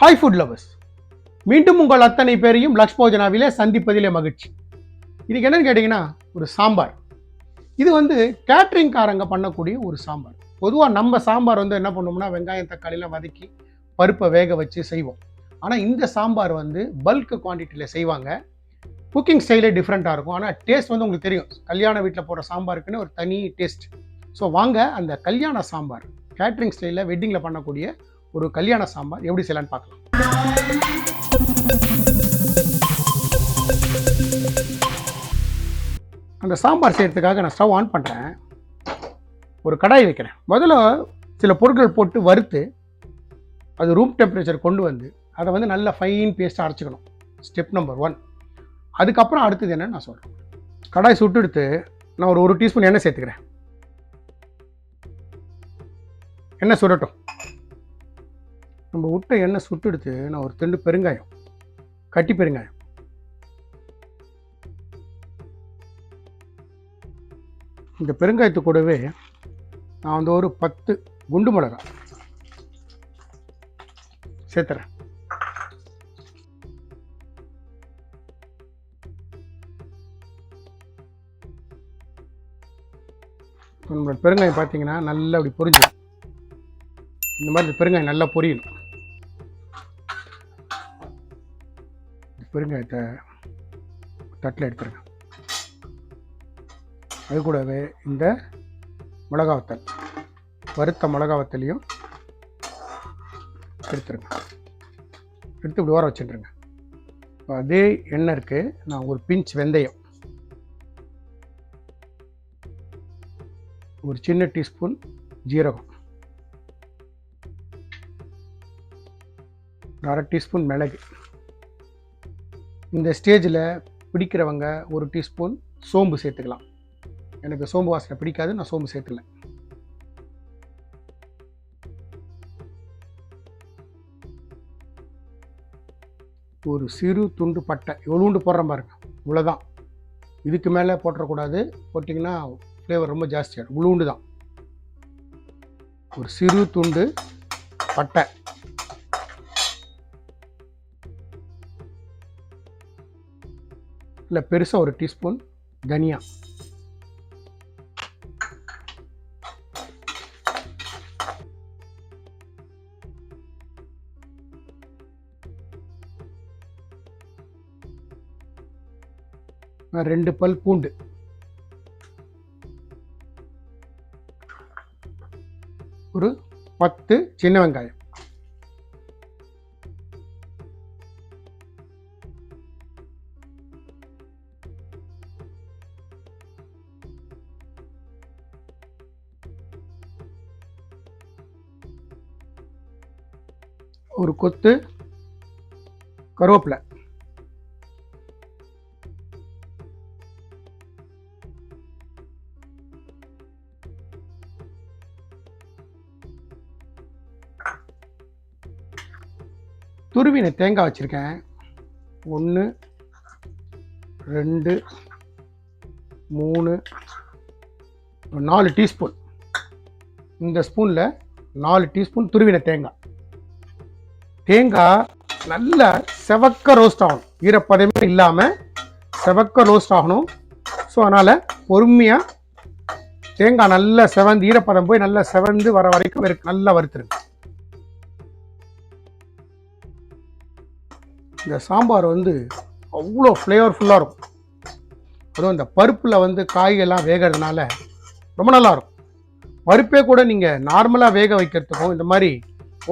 Hi food lovers மீண்டும் உங்கள் அத்தனை பேரையும் லக்ஷ் போஜனாவிலே சந்திப்பதிலே மகிழ்ச்சி. இதுக்கு என்னன்னு கேட்டிங்கன்னா ஒரு சாம்பார். இது வந்து கேட்ரிங்காரங்க பண்ணக்கூடிய ஒரு சாம்பார். பொதுவாக நம்ம சாம்பார் வந்து என்ன பண்ணுவோம்னா வெங்காயம் தக்காளிலாம் வதக்கி பருப்பை வேக வச்சு செய்வோம். ஆனால் இந்த சாம்பார் வந்து பல்க் குவான்டிட்டியில் செய்வாங்க. குக்கிங் ஸ்டைலே டிஃப்ரெண்ட்டாக இருக்கும். ஆனால் டேஸ்ட் வந்து உங்களுக்கு தெரியும். கல்யாண வீட்டில் போடுற சாம்பாருக்குன்னு ஒரு தனி டேஸ்ட் ஸோ வாங்க அந்த கல்யாண சாம்பார் கேட்ரிங் ஸ்டைலில் வெட்டிங்கில் பண்ணக்கூடிய ஒரு கல்யாண சாம்பார் எப்படி செய்யலான்னு பார்க்கலாம். அந்த சாம்பார் செய்கிறதுக்காக நான் ஸ்டவ் ஆன் பண்ணுறேன் ஒரு கடாய் வைக்கிறேன். முதல்ல சில பொருட்கள் போட்டு வறுத்து அது ரூம் டெம்பரேச்சர் கொண்டு வந்து அதை வந்து நல்ல ஃபைன் பேஸ்ட்டாக அரைச்சிக்கணும். ஸ்டெப் நம்பர் ஒன் அதுக்கப்புறம் அடுத்தது என்னன்னு நான் சொல்கிறேன் கடாய் சுட்டு எடுத்து நான் ஒரு ஒரு டீஸ்பூன் எண்ணெய் சேர்த்துக்கிறேன். எண்ணெய் சுடட்டும். நம்ம விட்ட எண்ணெய் சுட்டெடுத்து நான் ஒரு திண்டு பெருங்காயம் கட்டி பெருங்காயம். இந்த பெருங்காயத்து கூடவே நான் வந்து ஒரு பத்து குண்டு மிளகாய் சேர்த்துறேன். நம்மளோட பெருங்காயம் பார்த்தீங்கன்னா நல்லா அப்படி பொரிஞ்சிடும். இந்த மாதிரி இந்த பெருங்காயம் நல்லா பொரியணும். பெருங்காயத்தை தட்டில் எடுத்துருங்க அது கூடவே இந்த மிளகா வத்தல் வறுத்த மிளகா வத்தலையும் எடுத்துருங்க எடுத்து இப்படி ஓர வச்சுட்டுருங்க. இப்போ அதே எண்ணெய் இருக்குது நான் ஒரு பிஞ்ச் வெந்தயம். ஒரு சின்ன டீஸ்பூன் ஜீரகம். அரை டீஸ்பூன் மிளகு. இந்த ஸ்டேஜில் பிடிக்கிறவங்க ஒரு டீஸ்பூன் சோம்பு சேர்த்துக்கலாம். எனக்கு சோம்பு வாசனை பிடிக்காது நான் சோம்பு சேர்த்துல ஒரு சிறு துண்டு பட்டை எவ்வளோண்டு போடுறேன் பாருங்க இவ்வளோதான் இதுக்கு மேலே போட்டுறக்கூடாது போட்டிங்கன்னா ஃப்ளேவர் ரொம்ப ஜாஸ்தியாகும் இவ்வளோண்டு தான் ஒரு சிறு துண்டு பட்டை இல்லை பெருசாக ஒரு டீஸ்பூன் தனியா. ரெண்டு பல் பூண்டு. ஒரு பத்து சின்ன வெங்காயம். கொத்து கருவேப்பிலை. துருவின தேங்காய் வச்சுருக்கேன். ஒன்று ரெண்டு மூணு நாலு டீஸ்பூன். இந்த ஸ்பூனில் நாலு டீஸ்பூன் துருவின தேங்காய். தேங்காய் நல்லா செவக்க ரோஸ்ட் ஆகணும். ஈரப்பதமே இல்லாமல் செவக்க ரோஸ்ட் ஆகணும். ஸோ அதனால் பொறுமையாக தேங்காய் நல்லா செவந்து ஈரப்பதம் போய் நல்லா செவந்து வர வரைக்கும் இருக்கு. நல்லா வறுத்துருங்க. இந்த சாம்பார் வந்து அவ்வளோ ஃப்ளேவர்ஃபுல்லாக இருக்கும். அதுவும் இந்த பருப்பில் வந்து காய்கள்லாம் வேகிறதுனால ரொம்ப நல்லாயிருக்கும் பருப்பே கூட நீங்கள் நார்மலாக வேக வைக்கிறதுக்கும் இந்த மாதிரி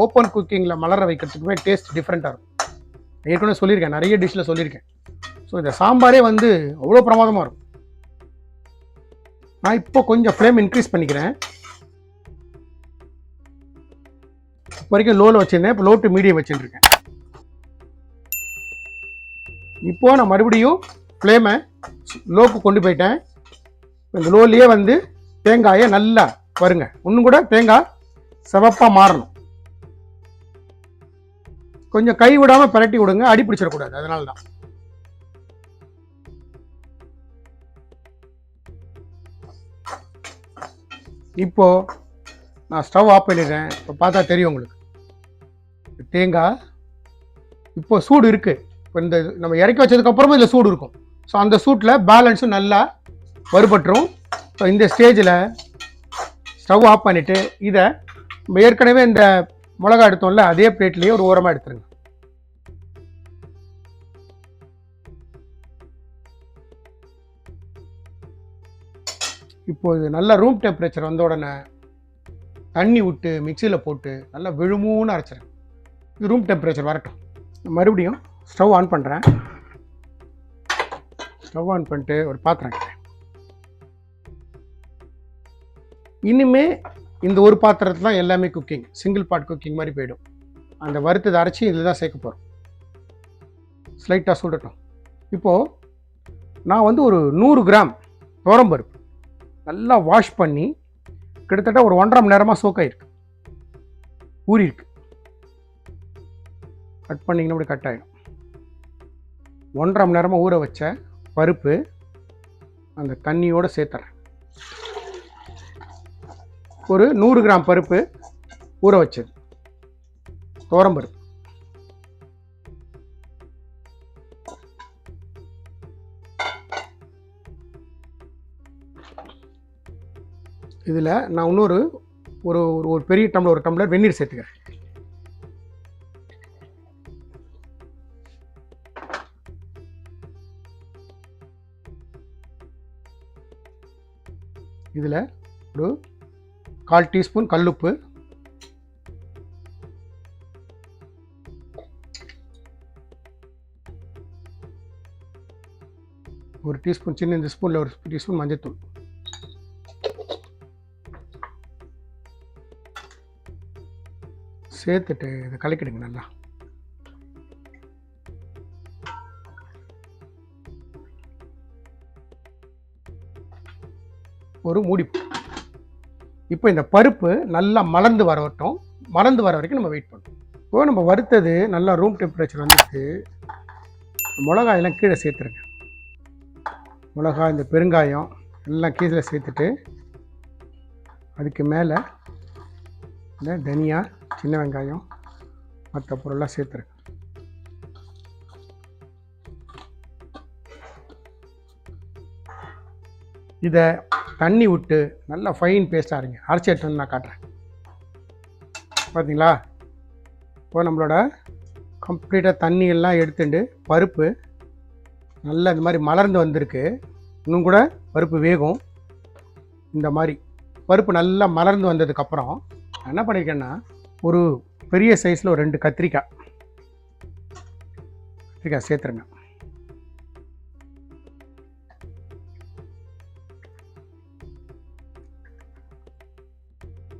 ஓப்பன் குக்கிங்கில் மலர வைக்கிறதுக்குமே டேஸ்ட் டிஃப்ரெண்ட்டாக இருக்கும். ஏற்கனவே சொல்லியிருக்கேன் நிறைய டிஷ்ஷில் சொல்லியிருக்கேன். ஸோ இந்த சாம்பாரே வந்து அவ்வளோ பிரமாதமாக இருக்கும். நான் இப்போ கொஞ்சம் ஃப்ளேம் இன்க்ரீஸ் பண்ணிக்கிறேன். இப்போ வரைக்கும் லோவில் வச்சுருந்தேன் இப்போ லோ டு மீடியம் வச்சுருக்கேன். இப்போ நான் மறுபடியும் ஃப்ளேமை லோக்கு கொண்டு போயிட்டேன். இந்த லோலேயே வந்து தேங்காயை நல்லா வருங்க. இன்னும் கூட தேங்காய் சிவப்பாக மாறணும். கொஞ்சம் கை விடாமல் பிரட்டி விடுங்க. அடி பிடிச்சிடக்கூடாது. அதனால தான் இப்போ நான் ஸ்டவ் ஆஃப் பண்ணிடுறேன். இப்போ பார்த்தா தெரியும் உங்களுக்கு. தேங்காய். இப்போ சூடு இருக்குது இப்போ இந்த நம்ம இறக்கி வச்சதுக்கப்புறமும் இதில் சூடு இருக்கும். ஸோ அந்த சூட்டில் பேலன்ஸும் நல்லா வறுபட்டுரும். ஸோ இந்த ஸ்டேஜில் ஸ்டவ் ஆஃப் பண்ணிவிட்டு இதை நம்ம ஏற்கனவே இந்த மிளகா எடுத்தோம்ல அதே பிளேட்லேயே ஒரு ஓரமாக எடுத்துருங்க. இப்போ நல்ல ரூம் டெம்பரேச்சர் வந்த உடனே தண்ணி விட்டு மிக்சியில் போட்டு நல்லா விழுமூன்னு அரைச்சிருங்க. இது ரூம் டெம்பரேச்சர் வரட்டும். மறுபடியும் ஸ்டவ் ஆன் பண்ணுறேன் ஸ்டவ் ஆன் பண்ணிட்டு ஒரு பாத்திரம் இனிமே இந்த ஒரு பாத்திரத்தில் தான் எல்லாமே குக்கிங் சிங்கிள் பாட் குக்கிங் மாதிரி போயிடும். அந்த வறுத்ததை அரைச்சி இதில் தான் சேர்க்க போகிறோம் ஸ்லைட்டாக சுடட்டும். இப்போது நான் வந்து ஒரு நூறு கிராம் துவரம்பருப்பு நல்லா வாஷ் பண்ணி கிட்டத்தட்ட ஒரு ஒன்றரை மணி நேரமாக சோக்காயிருக்கு ஊறியிருக்கு கட் பண்ணிங்கன்னா அப்படி கட் ஆகிடும் ஒன்றரை மணி நேரமாக ஊற வச்ச பருப்பு அந்த தண்ணியோடு சேர்த்துறேன். ஒரு நூறு கிராம் பருப்பு ஊற வச்சது. பருப்பு. இதில் நான் இன்னொரு ஒரு ஒரு ஒரு பெரிய டம்ளர் ஒரு டம்ளர் வெந்நீர் சேர்த்துக்கிறேன். இதில் ஒரு கால் டீஸ்பூன் கல்லுப்பு. ஒரு டீஸ்பூன் சின்ன இந்த ஸ்பூனில் ஒரு டீஸ்பூன் மஞ்சத்தூள். சேர்த்துட்டு இதை கலக்கிடுங்க நல்லா. ஒரு மூடி இப்போ இந்த பருப்பு நல்லா மலர்ந்து வரட்டும். மலர்ந்து வர வரைக்கும் நம்ம வெயிட் பண்ணுறோம் இப்போ நம்ம வறுத்தது நல்லா ரூம் டெம்பரேச்சர் வந்துட்டு மிளகாயெல்லாம் கீழே சேர்த்துருங்க. மிளகாய் இந்த பெருங்காயம் எல்லாம் கீழே சேர்த்துட்டு அதுக்கு மேலே இந்த தனியா சின்ன வெங்காயம் மற்ற பொருள்லாம் சேர்த்துருங்க. இதை தண்ணி விட்டு நல்லா ஃபைன் பேஸ்ட்டாக இருங்க. அரைச்சி எடுத்து வந்து நான் காட்டுறேன். பார்த்தீங்களா இப்போ நம்மளோட கம்ப்ளீட்டாக தண்ணி எல்லாம் எடுத்துட்டு பருப்பு நல்லா இந்த மாதிரி மலர்ந்து வந்திருக்கு. இன்னும் கூட பருப்பு வேகும். இந்த மாதிரி பருப்பு நல்லா மலர்ந்து வந்ததுக்கப்புறம் என்ன பண்ணியிருக்கேன்னா ஒரு பெரிய சைஸில் ஒரு ரெண்டு கத்திரிக்காய். கத்திரிக்காய் சேர்த்துருங்க.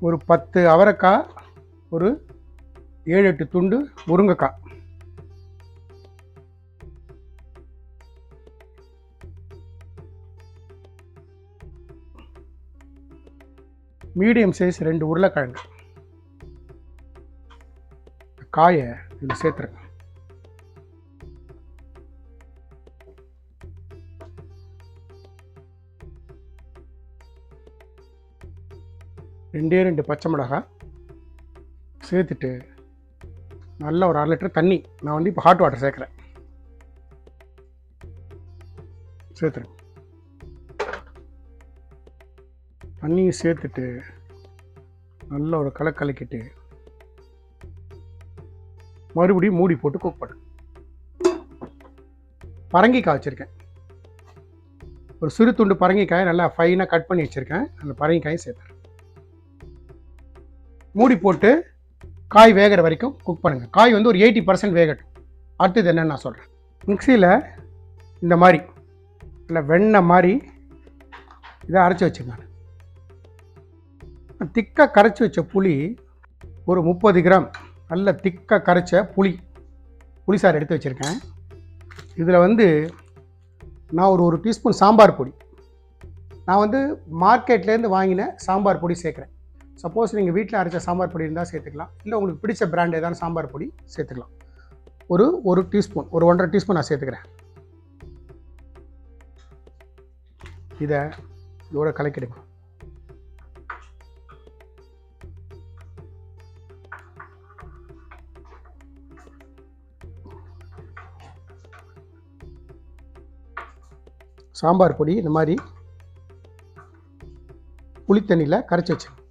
ஒரு பத்து அவரைக்காய் ஒரு ஏழு எட்டு துண்டு முருங்கைக்காய். மீடியம் சைஸ் ரெண்டு உருளைக்கிழங்கு. காயை இதில் சேர்த்துருக்கேன் ரெண்டே ரெண்டு பச்சை மிளகாய் சேர்த்துட்டு நல்ல ஒரு அரை லிட்டர் தண்ணி. நான் வந்து இப்போ ஹாட் வாட்டர் சேர்க்குறேன். சேர்த்துருங்க தண்ணியை சேர்த்துட்டு நல்ல ஒரு கலக்கலக்கிட்டு மறுபடியும் மூடி போட்டு குக் பண்ணு. பரங்கிக்காய் வச்சுருக்கேன். ஒரு சிறு துண்டு பரங்கிக்காயை நல்லா ஃபைனாக கட் பண்ணி வச்சுருக்கேன். அந்த பரங்கிக்காயும் சேர்த்துறேன். மூடி போட்டு காய் வேகிற வரைக்கும் குக் பண்ணுங்கள் காய் வந்து ஒரு எயிட்டி பர்சன்ட் வேகட்டும். அடுத்தது என்னென்னு நான் சொல்கிறேன் மிக்சியில் இந்த மாதிரி இல்லை வெண்ணெய் மாதிரி இதை அரைச்சி வச்சுருந்தேன் திக்காக கரைச்சி வச்ச புளி ஒரு முப்பது கிராம் நல்ல திக்காக கரைச்ச புளி புளி சார் எடுத்து வச்சுருக்கேன். இதில் வந்து நான் ஒரு ஒரு டீஸ்பூன் சாம்பார் பொடி. நான் வந்து மார்க்கெட்லேருந்து வாங்கின சாம்பார் பொடி சேர்க்குறேன். சப்போஸ் நீங்கள் வீட்டில் அரைச்ச சாம்பார் பொடி இருந்தால் சேர்த்துக்கலாம். இல்லை உங்களுக்கு பிடிச்ச பிராண்ட் ஏதாவது சாம்பார் பொடி சேர்த்துக்கலாம். ஒரு ஒரு டீஸ்பூன் ஒரு ஒன்றரை டீஸ்பூன் நான் சேர்த்துக்கிறேன். இதை இதோட கலக்கிடுங்க சாம்பார் பொடி இந்த மாதிரி புளித்தண்ணியில் கரைச்சி வச்சுக்கணும்.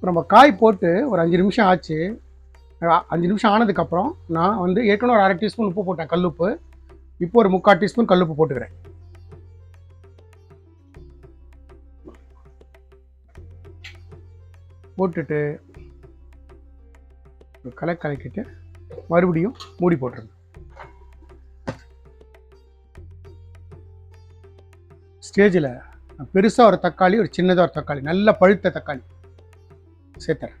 இப்போ நம்ம காய் போட்டு ஒரு அஞ்சு நிமிஷம் ஆச்சு. அஞ்சு நிமிஷம் ஆனதுக்கப்புறம் நான் வந்து ஏற்கனவே ஒரு அரை டீஸ்பூன் உப்பு போட்டேன் கல்லுப்பு. இப்போ ஒரு முக்கால் டீஸ்பூன் கல்லுப்பு போட்டுக்கிறேன். போட்டுட்டு கலை கலக்கிட்டு மறுபடியும் மூடி போட்டுருங்க ஸ்டேஜில் பெருசாக ஒரு தக்காளி ஒரு சின்னதாக ஒரு தக்காளி நல்ல பழுத்த தக்காளி. சேர்த்துறேன்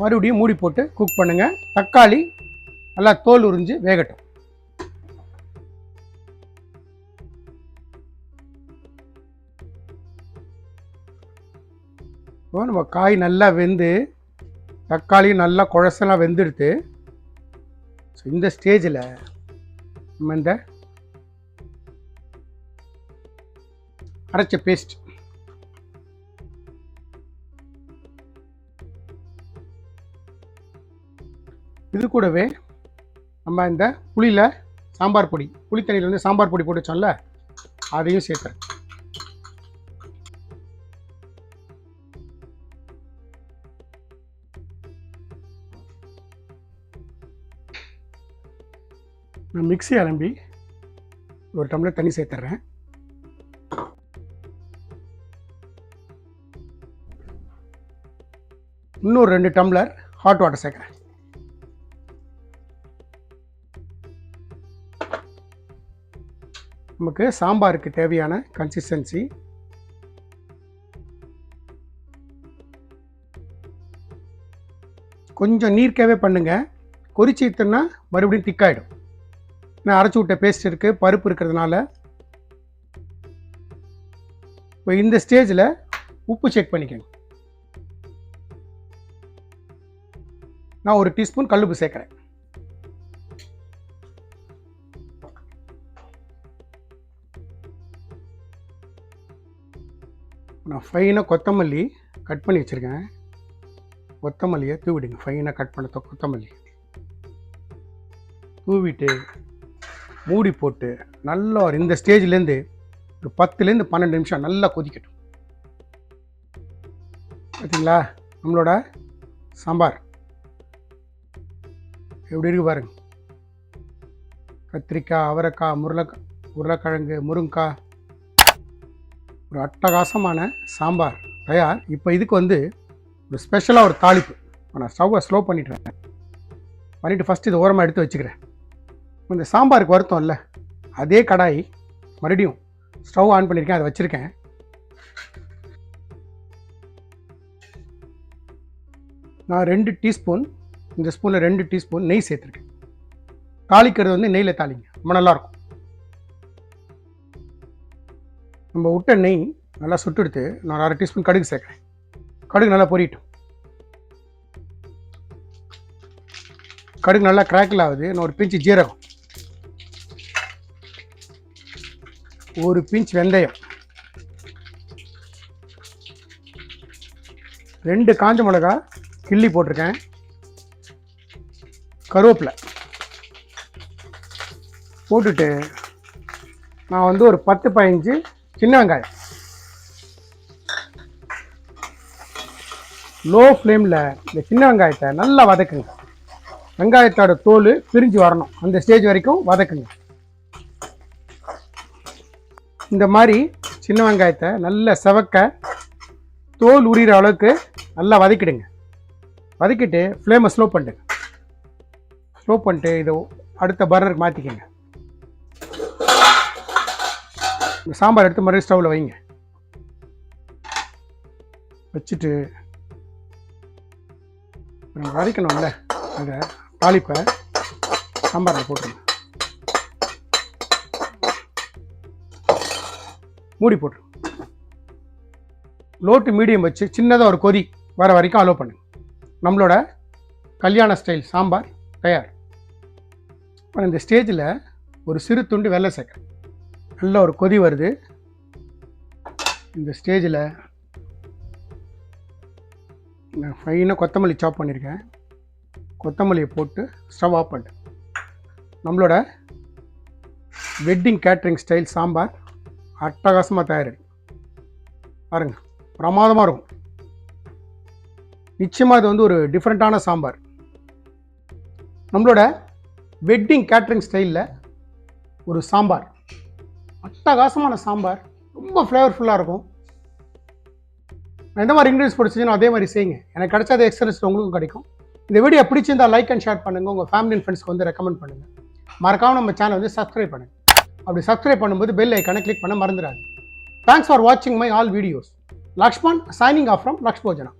மறுபடியும் மூடி போட்டு குக் பண்ணுங்க. தக்காளி நல்லா தோல் உறிஞ்சு வேகட்டும். இப்போ நம்ம காய் நல்லா வெந்து தக்காளி நல்லா குழசெல்லாம் வெந்துடுத்து ஸோ இந்த ஸ்டேஜில் நம்ம இந்த அரைச்ச பேஸ்ட் இது கூடவே நம்ம இந்த புளியில் சாம்பார் பொடி புளி தண்ணியில் வந்து சாம்பார் பொடி போட்டு வச்சோம்ல அதையும் சேர்த்துறேன் நான் மிக்சி அலம்பி ஒரு டம்ளர் தண்ணி சேர்த்துறேன். இன்னொரு ரெண்டு டம்ளர் ஹாட் வாட்டர் சேர்க்குறேன். நமக்கு சாம்பாருக்கு தேவையான கன்சிஸ்டன்சி கொஞ்சம் நீர்க்கவே பண்ணுங்க. கொதிச்சிட்டுன்னா மறுபடியும் திக்காயிடும் நான் அரைச்சி விட்ட பேஸ்ட் இருக்குது பருப்பு இருக்கிறதுனால. இப்போ இந்த ஸ்டேஜில் உப்பு செக் பண்ணிக்கோங்க நான் ஒரு டீஸ்பூன் கல்லுப்பு சேர்க்குறேன். நான் ஃபைனாக கொத்தமல்லி கட் பண்ணி வச்சுருக்கேன். கொத்தமல்லியை தூவிடுங்க. ஃபைனாக கட் பண்ண கொத்தமல்லி. தூவிட்டு மூடி போட்டு நல்லா இந்த ஸ்டேஜ்லேருந்து ஒரு பத்துலேருந்து பன்னெண்டு நிமிஷம் நல்லா கொதிக்கட்டும். பார்த்தீங்களா நம்மளோட சாம்பார். எப்படி இருக்கு பாருங்க. கத்திரிக்காய் அவரைக்காய் முருளைக்காய் உருளைக்கிழங்கு முருங்கக்காய் ஒரு அட்டகாசமான சாம்பார் தயார். இப்போ இதுக்கு வந்து ஒரு ஸ்பெஷலாக ஒரு தாளிப்பு. இப்ப நான் ஸ்டவ்வை ஸ்லோ பண்ணிட்டுறேன் பண்ணிவிட்டு ஃபஸ்ட்டு இதை ஓரமாக எடுத்து வச்சுக்கிறேன். இந்த சாம்பாருக்கு வருத்தம் இல்லை. அதே கடாய் மறுபடியும் ஸ்டவ் ஆன் பண்ணியிருக்கேன் அதை வச்சுருக்கேன். நான் ரெண்டு டீஸ்பூன் இந்த ஸ்பூனில் ரெண்டு டீஸ்பூன் நெய் சேர்த்துருக்கேன். தாளிக்கிறது வந்து நெய்யில் தாளிங்க. ரொம்ப நல்லாயிருக்கும் நம்ம விட்ட நெய் நல்லா சுட்டெடுத்து நான் அரை டீஸ்பூன் கடுகு சேர்க்குறேன். கடுகு நல்லா பொரியட்டும். கடுகு நல்லா கிராக்கில் ஆகுது. நான் ஒரு பிஞ்சு ஜீரகம். ஒரு பிஞ்ச் வெந்தயம். ரெண்டு காஞ்ச மிளகா கிள்ளி போட்டிருக்கேன். கருவேப்பிலை. போட்டுட்டு நான் வந்து ஒரு பத்து பதினஞ்சு சின்ன வெங்காயம். லோ ஃப்ளேமில் இந்த சின்ன வெங்காயத்தை நல்லா வதக்குங்க. வெங்காயத்தோட தோல் பிரிஞ்சு வரணும். அந்த ஸ்டேஜ் வரைக்கும் வதக்குங்க. இந்த மாதிரி சின்ன வெங்காயத்தை நல்லா செவக்க தோல் உரிகிற அளவுக்கு நல்லா வதக்கிடுங்க. வதக்கிட்டு ஃப்ளேமை ஸ்லோ பண்ணிடுங்க. ஸ்லோ பண்ணிட்டு இதை அடுத்த பர்னருக்கு மாற்றிக்கங்க இந்த சாம்பார் எடுத்து மறுபடியும் ஸ்டவ்வில் வைங்க. வச்சுட்டு நம்ம வதக்கணும்ல அதை தாளிப்பை சாம்பாரில் போட்டுருங்க. மூடி போட்டுருங்க லோ டு மீடியம் வச்சு சின்னதாக ஒரு கொதி வர வரைக்கும் அலோவ் பண்ணுங்க. நம்மளோட கல்யாண ஸ்டைல் சாம்பார் தயார். இப்போ இந்த ஸ்டேஜில் ஒரு சிறு துண்டு வெள்ளை சேர்க்குறேன் நல்ல ஒரு கொதி வருது. இந்த ஸ்டேஜில் நான் ஃபைனாக கொத்தமல்லி சாப் பண்ணியிருக்கேன் கொத்தமல்லியை போட்டு ஸ்டவ் ஆஃப் பண்ணிட்டேன் நம்மளோட வெட்டிங் கேட்ரிங் ஸ்டைல் சாம்பார் அட்டகாசமாக தயாரி பாருங்க பிரமாதமாக இருக்கும். நிச்சயமாக இது வந்து ஒரு டிஃப்ரெண்ட்டான சாம்பார். நம்மளோட வெட்டிங் கேட்ரிங் ஸ்டைலில் ஒரு சாம்பார். அட்டகாசமான சாம்பார். ரொம்ப ஃப்ளேவர்ஃபுல்லாக இருக்கும். எந்த மாதிரி இன்க்ரீடியன்ஸ் பிடிச்சிங்கன்னா அதே மாதிரி செய்யுங்க. எனக்கு கிடைச்ச அதே எக்ஸ்பீரியன்ஸ் உங்களுக்கும் கிடைக்கும். இந்த வீடியோ பிடிச்சிருந்தா லைக் அண்ட் ஷேர் பண்ணுங்கள் உங்கள் ஃபேமிலி அண்ட் ஃப்ரெண்ட்ஸ்க்கு வந்து ரெக்கமெண்ட் பண்ணுங்கள் மறக்காம நம்ம சேனல் வந்து சப்ஸ்கிரைப் பண்ணுங்கள் அப்படி சப்ஸ்கிரைப் பண்ணும்போது பெல் ஐக்கானை கிளிக் பண்ண மறந்துடாது தேங்க்ஸ் ஃபார் வாட்சிங் my all videos Lakshman signing off from Lakshmojana